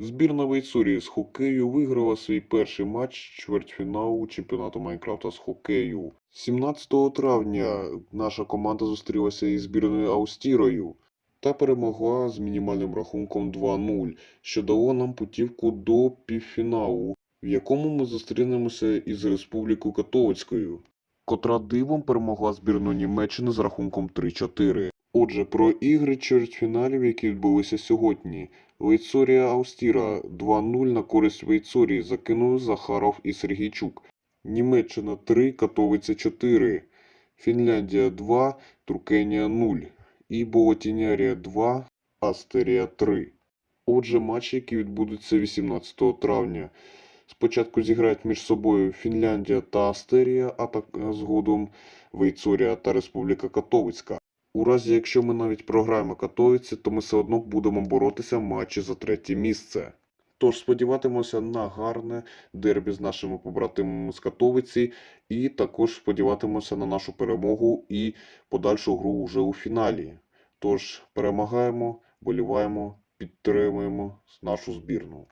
Збірна Вейцурії з хокею виграла свій перший матч чвертьфіналу чемпіонату Майнкрафта з хокею. 17 травня наша команда зустрілася із збірною Аустірою та перемогла з мінімальним рахунком 2-0, що дало нам путівку до півфіналу, в якому ми зустрінемося із Республікою Католицькою, котра дивом перемогла збірну Німеччини з рахунком 3-4. Отже, про ігри чвертьфіналів, які відбулися сьогодні. Вейцорія Аустіра 2-0 на користь Вейцорії закинули Захаров і Сергійчук. Німеччина 3, Катовиця 4, Фінляндія 2, Туркенія 0 і Болотінярія 2, Астерія 3. Отже, матчі, які відбудуться 18 травня. Спочатку зіграють між собою Фінляндія та Астерія, а так згодом Вейцорія та Республіка Катовицька. У разі, якщо ми навіть програємо Катовиці, то ми все одно будемо боротися в матчі за третє місце. Тож сподіватимемося на гарне дербі з нашими побратимами з Катовиці, і також сподіватимемося на нашу перемогу і подальшу гру вже у фіналі. Тож перемагаємо, боліваємо, підтримуємо нашу збірну.